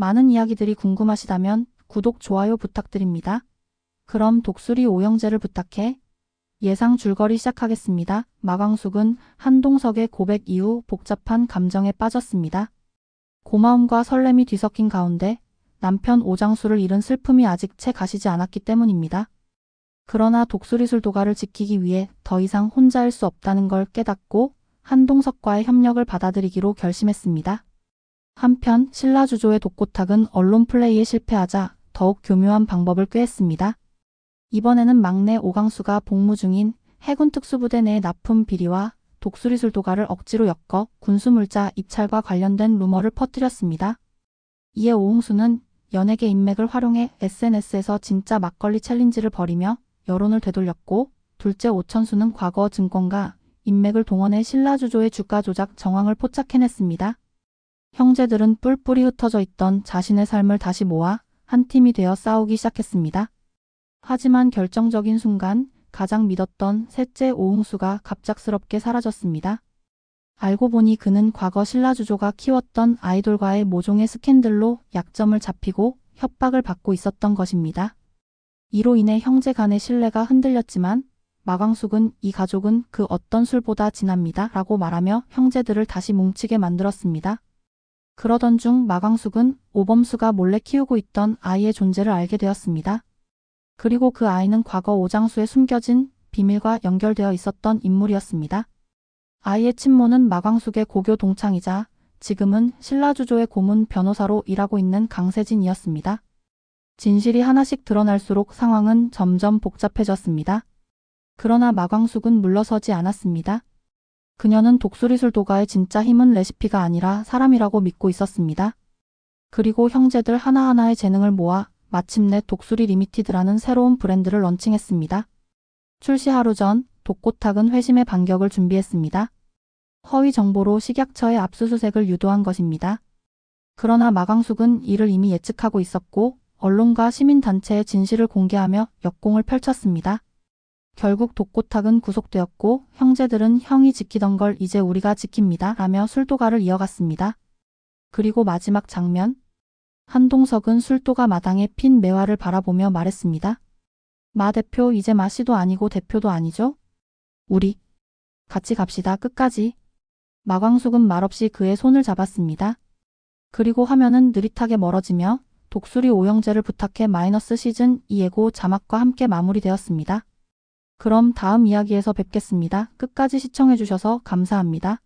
많은 이야기들이 궁금하시다면 구독, 좋아요 부탁드립니다. 그럼 독수리 오영재를 부탁해. 예상 줄거리 시작하겠습니다. 마광숙은 한동석의 고백 이후 복잡한 감정에 빠졌습니다. 고마움과 설렘이 뒤섞인 가운데 남편 오장수를 잃은 슬픔이 아직 채 가시지 않았기 때문입니다. 그러나 독수리술 도가를 지키기 위해 더 이상 혼자일 수 없다는 걸 깨닫고 한동석과의 협력을 받아들이기로 결심했습니다. 한편 신라주조의 독고탁은 언론 플레이에 실패하자 더욱 교묘한 방법을 꾀했습니다. 이번에는 막내 오강수가 복무 중인 해군 특수부대 내 납품 비리와 독수리술 도가를 억지로 엮어 군수물자 입찰과 관련된 루머를 퍼뜨렸습니다. 이에 오홍수는 연예계 인맥을 활용해 SNS에서 진짜 막걸리 챌린지를 벌이며 여론을 되돌렸고 둘째 오천수는 과거 증권가 인맥을 동원해 신라주조의 주가 조작 정황을 포착해냈습니다. 형제들은 뿔뿔이 흩어져 있던 자신의 삶을 다시 모아 한 팀이 되어 싸우기 시작했습니다. 하지만 결정적인 순간 가장 믿었던 셋째 오홍수가 갑작스럽게 사라졌습니다. 알고 보니 그는 과거 신라주조가 키웠던 아이돌과의 모종의 스캔들로 약점을 잡히고 협박을 받고 있었던 것입니다. 이로 인해 형제 간의 신뢰가 흔들렸지만 마광숙은 이 가족은 그 어떤 술보다 진합니다 라고 말하며 형제들을 다시 뭉치게 만들었습니다. 그러던 중 마광숙은 오범수가 몰래 키우고 있던 아이의 존재를 알게 되었습니다. 그리고 그 아이는 과거 오장수에 숨겨진 비밀과 연결되어 있었던 인물이었습니다. 아이의 친모는 마광숙의 고교 동창이자 지금은 신라주조의 고문 변호사로 일하고 있는 강세진이었습니다. 진실이 하나씩 드러날수록 상황은 점점 복잡해졌습니다. 그러나 마광숙은 물러서지 않았습니다. 그녀는 독수리술 도가의 진짜 힘은 레시피가 아니라 사람이라고 믿고 있었습니다. 그리고 형제들 하나하나의 재능을 모아 마침내 독수리 리미티드라는 새로운 브랜드를 런칭했습니다. 출시 하루 전 독고탁은 회심의 반격을 준비했습니다. 허위 정보로 식약처의 압수수색을 유도한 것입니다. 그러나 마광숙은 이를 이미 예측하고 있었고 언론과 시민단체의 진실을 공개하며 역공을 펼쳤습니다. 결국 독고탁은 구속되었고 형제들은 형이 지키던 걸 이제 우리가 지킵니다 라며 술도가를 이어갔습니다. 그리고 마지막 장면 한동석은 술도가 마당에 핀 매화를 바라보며 말했습니다. 마 대표 이제 마씨도 아니고 대표도 아니죠? 우리 같이 갑시다 끝까지. 마광숙은 말없이 그의 손을 잡았습니다. 그리고 화면은 느릿하게 멀어지며 독수리 오영재를 부탁해 마이너스 시즌 2 예고 자막과 함께 마무리되었습니다. 그럼 다음 이야기에서 뵙겠습니다. 끝까지 시청해주셔서 감사합니다.